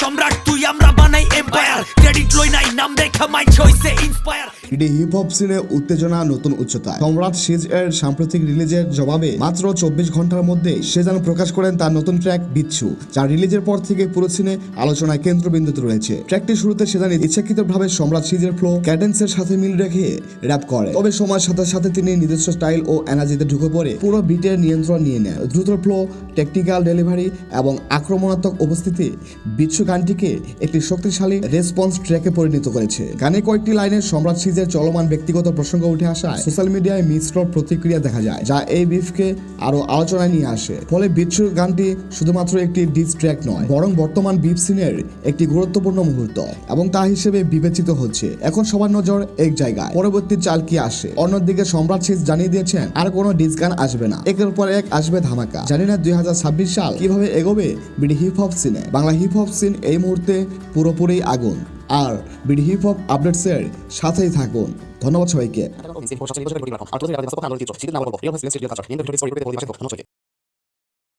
সম্রাট তুই আমরা বানাই এম্পায়ার নাম দেখা মাই চয়েসে ইন্সপায়ার এটি হিপ হপ সিনে উত্তেজনা, নতুন উচ্চতায় সম্রাট সিজ এর সাম্প্রতিক রিলিজের জবাবে মাত্র চব্বিশ ঘণ্টার মধ্যে সে যেন প্রকাশ করেন তার নতুন ট্র্যাক বিচ্ছু, যা রিলিজের পর থেকে পুরো সিনে আলোচনায় কেন্দ্রবিন্দুতে রয়েছে। ট্র্যাকটি শুরুতে সে যেন ইচ্ছাকৃতভাবে সম্রাট সিজের ফ্লো ক্যাডেন্সের সাথে মিল রেখে র্যাপ করে। তবে সময়ের সাথে সাথে তিনি নিজস্ব স্টাইল ও এনার্জিতে ঢুকে পড়ে, পুরো বিটের নিয়ন্ত্রণ নিয়ে নেয় দ্রুত ফ্লো টেকনিক্যাল ডেলিভারি এবং আক্রমণাত্মক উপস্থিতি বিচ্ছু গানটিকে একটি শক্তিশালী রেসপন্স ট্র্যাকে পরিণত করেছে। গানে কয়েকটি লাইনে সম্রাট সিজের চলমান ব্যক্তিগত প্রসঙ্গ উঠে আসায় সোশ্যাল মিডিয়ায় মিশ্র প্রতিক্রিয়া দেখা যায়, যা এই বিফকে আরও আলোচনায় নিয়ে আসে। ফলে বিচ্ছু গানটি শুধুমাত্র একটি ডিস ট্র্যাক নয়, বরং বর্তমান বিপ সিনের একটি গুরুত্বপূর্ণ মুহূর্ত এবং তা হিসেবে বিবেচিত হচ্ছে। এখন সবার নজর এক জায়গায়, পরবর্তী চাল কি আসে? অন্যদিকে সম্রাট সিজ জানিয়ে দিয়েছেন, আর কোনো ডিস গান আসবে না। একের পর এক আসবে ধামাকা। জানি না দুই হাজার ছাব্বিশ সাল কীভাবে এগোবে বিডি হিপ হপ সিনে। বাংলা হিপ হপ সিন এই মুহূর্তে পুরোপুরি আগুন। আর বিডি হিপ হপ আপডেটসের সাথেই থাকুন। ধন্যবাদ সবাইকে।